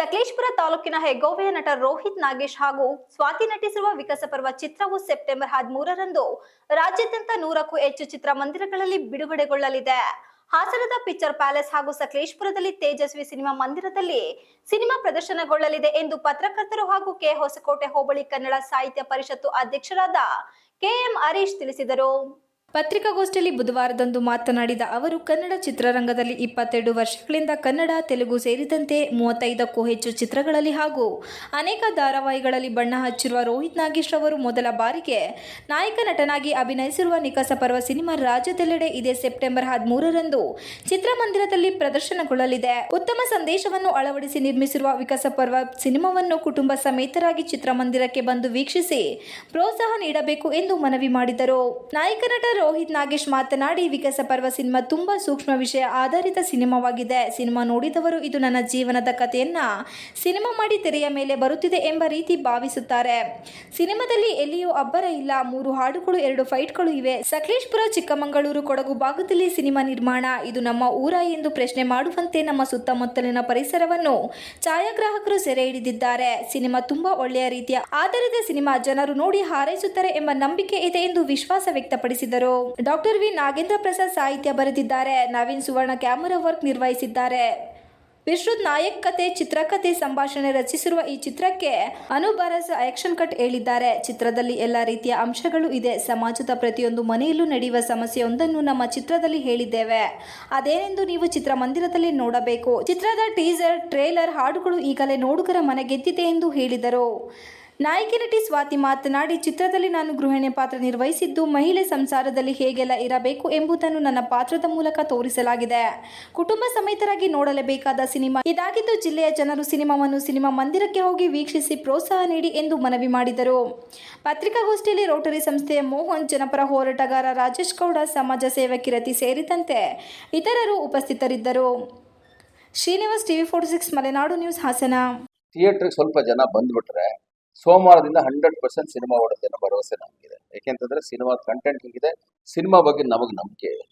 ತಾಲೂಕಿನ ಹೆಗ್ಗೋವೆಯ ನಟ ರೋಹಿತ್ ನಾಗೇಶ್ ಹಾಗೂ ಸ್ವಾತಿ ನಟಿಸಿರುವ ವಿಕಾಸ ಪರ್ವ ಚಿತ್ರವು ಸೆಪ್ಟೆಂಬರ್ ಹದಿಮೂರರಂದು ರಾಜ್ಯಾದ್ಯಂತ ನೂರಕ್ಕೂ ಹೆಚ್ಚು ಚಿತ್ರಮಂದಿರಗಳಲ್ಲಿ ಬಿಡುಗಡೆಗೊಳ್ಳಲಿದೆ. ಹಾಸನದ ಪಿಕ್ಚರ್ ಪ್ಯಾಲೇಸ್ ಹಾಗೂ ಸಕಲೇಶ್ಪುರದಲ್ಲಿ ತೇಜಸ್ವಿ ಸಿನಿಮಾ ಮಂದಿರದಲ್ಲಿ ಸಿನಿಮಾ ಪ್ರದರ್ಶನಗೊಳ್ಳಲಿದೆ ಎಂದು ಪತ್ರಕರ್ತರು ಹಾಗೂ ಕೆ ಹೊಸಕೋಟೆ ಹೋಬಳಿ ಕನ್ನಡ ಸಾಹಿತ್ಯ ಪರಿಷತ್ತು ಅಧ್ಯಕ್ಷರಾದ ಕೆಎಂ ಹರೀಶ್ ತಿಳಿಸಿದರು. ಪತ್ರಿಕಾಗೋಷ್ಠಿಯಲ್ಲಿ ಬುಧವಾರದಂದು ಮಾತನಾಡಿದ ಅವರು, ಕನ್ನಡ ಚಿತ್ರರಂಗದಲ್ಲಿ ಇಪ್ಪತ್ತೆರಡು ವರ್ಷಗಳಿಂದ ಕನ್ನಡ, ತೆಲುಗು ಸೇರಿದಂತೆ ಮೂವತ್ತೈದಕ್ಕೂ ಹೆಚ್ಚು ಚಿತ್ರಗಳಲ್ಲಿ ಹಾಗೂ ಅನೇಕ ಧಾರಾವಾಹಿಗಳಲ್ಲಿ ಬಣ್ಣ ಹಚ್ಚಿರುವ ರೋಹಿತ್ ನಾಗೇಶ್ ಅವರು ಮೊದಲ ಬಾರಿಗೆ ನಾಯಕ ನಟನಾಗಿ ಅಭಿನಯಿಸಿರುವ ನಿಕಸ ಪರ್ವ ಸಿನಿಮಾ ರಾಜ್ಯದೆಲ್ಲೆಡೆ ಇದೇ ಸೆಪ್ಟೆಂಬರ್ ಹದಿಮೂರರಂದು ಚಿತ್ರಮಂದಿರದಲ್ಲಿ ಪ್ರದರ್ಶನಗೊಳ್ಳಲಿದೆ. ಉತ್ತಮ ಸಂದೇಶವನ್ನು ಅಳವಡಿಸಿ ನಿರ್ಮಿಸಿರುವ ವಿಕಾಸ ಪರ್ವ ಸಿನಿಮಾವನ್ನು ಕುಟುಂಬ ಸಮೇತರಾಗಿ ಚಿತ್ರಮಂದಿರಕ್ಕೆ ಬಂದು ವೀಕ್ಷಿಸಿ ಪ್ರೋತ್ಸಾಹ ನೀಡಬೇಕು ಎಂದು ಮನವಿ ಮಾಡಿದರು. ನಾಯಕ ನಟ ರೋಹಿತ್ ನಾಗೇಶ್ ಮಾತನಾಡಿ, ವಿಕಸ ಪರ್ವ ಸಿನಿಮಾ ತುಂಬಾ ಸೂಕ್ಷ್ಮ ವಿಷಯ ಆಧಾರಿತ ಸಿನಿಮಾವಾಗಿದೆ. ಸಿನಿಮಾ ನೋಡಿದವರು ಇದು ನನ್ನ ಜೀವನದ ಕಥೆಯನ್ನ ಸಿನಿಮಾ ಮಾಡಿ ತೆರೆಯ ಮೇಲೆ ಬರುತ್ತಿದೆ ಎಂಬ ರೀತಿ ಭಾವಿಸುತ್ತಾರೆ. ಸಿನಿಮಾದಲ್ಲಿ ಎಲ್ಲಿಯೂ ಅಬ್ಬರ ಇಲ್ಲ. ಮೂರು ಹಾಡುಗಳು, ಎರಡು ಫೈಟ್ಗಳು ಇವೆ. ಸಕಲೇಶ್ಪುರ, ಚಿಕ್ಕಮಗಳೂರು, ಕೊಡಗು ಭಾಗದಲ್ಲಿ ಸಿನಿಮಾ ನಿರ್ಮಾಣ. ಇದು ನಮ್ಮ ಊರ ಎಂದು ಪ್ರಶ್ನೆ ಮಾಡುವಂತೆ ನಮ್ಮ ಸುತ್ತಮುತ್ತಲಿನ ಪರಿಸರವನ್ನು ಛಾಯಾಗ್ರಾಹಕರು ಸೆರೆ ಹಿಡಿದಿದ್ದಾರೆ. ಸಿನಿಮಾ ತುಂಬಾ ಒಳ್ಳೆಯ ರೀತಿಯ ಆಧಾರಿತ ಸಿನಿಮಾ ಜನರು ನೋಡಿ ಹಾರೈಸುತ್ತಾರೆ ಎಂಬ ನಂಬಿಕೆ ಇದೆ ಎಂದು ವಿಶ್ವಾಸ ವ್ಯಕ್ತಪಡಿಸಿದರು. Doctor V. ನಾಗೇಂದ್ರ ಪ್ರಸಾದ್ ಸಾಹಿತ್ಯ ಬರೆದಿದ್ದಾರೆ. ನವೀನ್ ಸುವರ್ಣ ಕ್ಯಾಮರಾ ವರ್ಕ್ ನಿರ್ವಹಿಸಿದ್ದಾರೆ. ವಿಶ್ರುತ್ ನಾಯಕ್ ಕತೆ ಚಿತ್ರಕಥೆ ಸಂಭಾಷಣೆ ರಚಿಸಿರುವ ಈ ಚಿತ್ರಕ್ಕೆ ಅನುಬರಸ್ ಆಕ್ಷನ್ ಕಟ್ ಹೇಳಿದ್ದಾರೆ. ಚಿತ್ರದಲ್ಲಿ ಎಲ್ಲ ರೀತಿಯ ಅಂಶಗಳು ಇದೆ. ಸಮಾಜದ ಪ್ರತಿಯೊಂದು ಮನೆಯಲ್ಲೂ ನಡೆಯುವ ಸಮಸ್ಯೆಯೊಂದನ್ನು ನಮ್ಮ ಚಿತ್ರದಲ್ಲಿ ಹೇಳಿದ್ದೇವೆ. ಅದೇನೆಂದು ನೀವು ಚಿತ್ರಮಂದಿರದಲ್ಲಿ ನೋಡಬೇಕು. ಚಿತ್ರದ ಟೀಸರ್, ಟ್ರೇಲರ್ ಹಾಡುಗಳು ಈಗಲೇ ನೋಡುಗರ ಮನೆಗೆದ್ದಿದೆ ಎಂದು ಹೇಳಿದರು. ನಾಯಕಿ ನಟಿ ಸ್ವಾತಿ ಮಾತನಾಡಿ, ಚಿತ್ರದಲ್ಲಿ ನಾನು ಗೃಹಿಣಿ ಪಾತ್ರ ನಿರ್ವಹಿಸಿದ್ದು, ಮಹಿಳೆ ಸಂಸಾರದಲ್ಲಿ ಹೇಗೆಲ್ಲ ಇರಬೇಕು ಎಂಬುದನ್ನು ನನ್ನ ಪಾತ್ರದ ಮೂಲಕ ತೋರಿಸಲಾಗಿದೆ. ಕುಟುಂಬ ಸಮೇತರಾಗಿ ನೋಡಲೇಬೇಕಾದ ಸಿನಿಮಾ ಇದಾಗಿದ್ದು, ಜಿಲ್ಲೆಯ ಜನರು ಸಿನಿಮಾವನ್ನು ಸಿನಿಮಾ ಮಂದಿರಕ್ಕೆ ಹೋಗಿ ವೀಕ್ಷಿಸಿ ಪ್ರೋತ್ಸಾಹ ನೀಡಿ ಎಂದು ಮನವಿ ಮಾಡಿದರು. ಪತ್ರಿಕಾಗೋಷ್ಠಿಯಲ್ಲಿ ರೋಟರಿ ಸಂಸ್ಥೆಯ ಮೋಹನ್, ಜನಪರ ಹೋರಾಟಗಾರ ರಾಜೇಶ್ ಗೌಡ, ಸಮಾಜ ಸೇವಕಿ ರತಿ ಸೇರಿದಂತೆ ಇತರರು ಉಪಸ್ಥಿತರಿದ್ದರು. Srinivas TV forty six, Malenadu news Hassan. ಥಿಯೇಟ್ರಿಗೆ ಸ್ವಲ್ಪ ಜನ ಬಂದ್ಬಿಟ್ರೆ ಸೋಮವಾರದಿಂದ ಹಂಡ್ರೆಡ್ ಪರ್ಸೆಂಟ್ ಸಿನಿಮಾ ಓಡುತ್ತೆ ಅನ್ನೋ ಭರವಸೆ ನಮಗಿದೆ. ಯಾಕೆಂತಂದ್ರೆ ಸಿನಿಮಾ ಕಂಟೆಂಟ್ ಹಿಂಗಿದೆ ಸಿನಿಮಾ ಬಗ್ಗೆ ನಮಗೆ ನಂಬಿಕೆ ಇದೆ.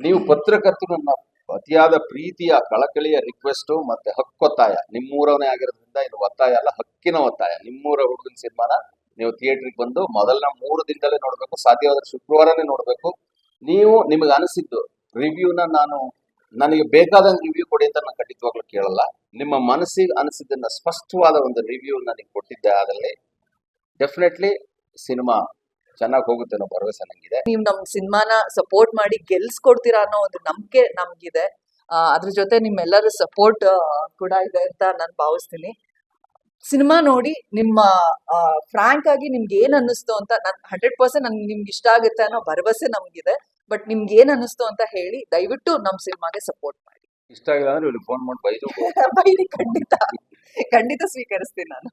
ನೀವು ಪತ್ರಕರ್ತರು ನನ್ನ ಅತಿಯಾದ ಪ್ರೀತಿಯ ಕಳಕಳಿಯ ರಿಕ್ವೆಸ್ಟು ಮತ್ತೆ ಹಕ್ಕೊತ್ತಾಯ ನಿಮ್ಮೂರವನೇ ಆಗಿರೋದ್ರಿಂದ ಇದು ಒತ್ತಾಯ ಅಲ್ಲ, ಹಕ್ಕಿನ ಒತ್ತಾಯ. ನಿಮ್ಮೂರ ಹುಡುಗನ ಸಿನಿಮಾನ ನೀವು ಥಿಯೇಟ್ರಿಗೆ ಬಂದು ಮೊದಲನ ಮೂರು ದಿನದಲ್ಲೇ ನೋಡಬೇಕು ಸಾಧ್ಯವಾದ್ರೆ ಶುಕ್ರವಾರನೇ ನೋಡಬೇಕು. ನೀವು ನಿಮಗೆ ಅನಿಸಿದ್ದು ರಿವ್ಯೂನ ನಾನು ನನಗೆ ಬೇಕಾದಂಗೆ ರಿವ್ಯೂ ಕೊಡಿ ಅಂತ ನಾನು ಖಂಡಿತವಾಗ್ಲೂ ಕೇಳಲ್ಲ. ನಿಮ್ಮ ಮನಸ್ಸಿಗೆ ಅನಿಸಿದ್ದನ್ನ ಸ್ಪಷ್ಟವಾದ ಒಂದು ರಿವ್ಯೂ ನನಗೆ ಕೊಟ್ಟಿದ್ದೆ ಆದಲ್ಲಿ ಡೆಫಿನೆಟ್ಲಿ ಸಿನಿಮಾ ಚೆನ್ನಾಗಿ ಹೋಗುತ್ತೆ ಅನ್ನೋ ಭರವಸೆ ನಂಗಿದೆ. ನೀವು ನಮ್ ಸಿನಿಮಾನ ಸಪೋರ್ಟ್ ಮಾಡಿ ಗೆಲ್ಸ್ಕೊಡ್ತೀರಾ ಅನ್ನೋ ಒಂದು ನಂಬಿಕೆ ನಮ್ಗಿದೆ. ಅದ್ರ ಜೊತೆ ನಿಮ್ಮೆಲ್ಲರ ಸಪೋರ್ಟ್ ಕೂಡ ಇದೆ ಅಂತ ನಾನು ಭಾವಿಸ್ತೀನಿ. ಸಿನಿಮಾ ನೋಡಿ ನಿಮ್ಮ ಫ್ರಾಂಕ್ ಆಗಿ ನಿಮ್ಗೆ ಏನ್ ಅನ್ನಿಸ್ತು ಅಂತ ನನ್ ಹಂಡ್ರೆಡ್ ಪರ್ಸೆಂಟ್ ನನ್ಗೆ ನಿಮ್ಗೆ ಇಷ್ಟ ಆಗುತ್ತೆ ಅನ್ನೋ ಭರವಸೆ ನಮ್ಗಿದೆ. ಬಟ್ ನಿಮ್ಗೆ ಏನ್ ಅನ್ನಿಸ್ತು ಅಂತ ಹೇಳಿ ದಯವಿಟ್ಟು ನಮ್ ಸಿನಿಮಾಗೆ ಸಪೋರ್ಟ್ ಮಾಡಿ. ಇಷ್ಟ ಆಗಿಲ್ಲ ಅಂದ್ರೆ ಇಲ್ಲಿ ಫೋನ್ ಮಾಡಿ ಬೈದು ಬೈರಿ ಖಂಡಿತ. ಖಂಡಿತ ಸ್ವೀಕರಿಸ್ತೀನಿ ನಾನು.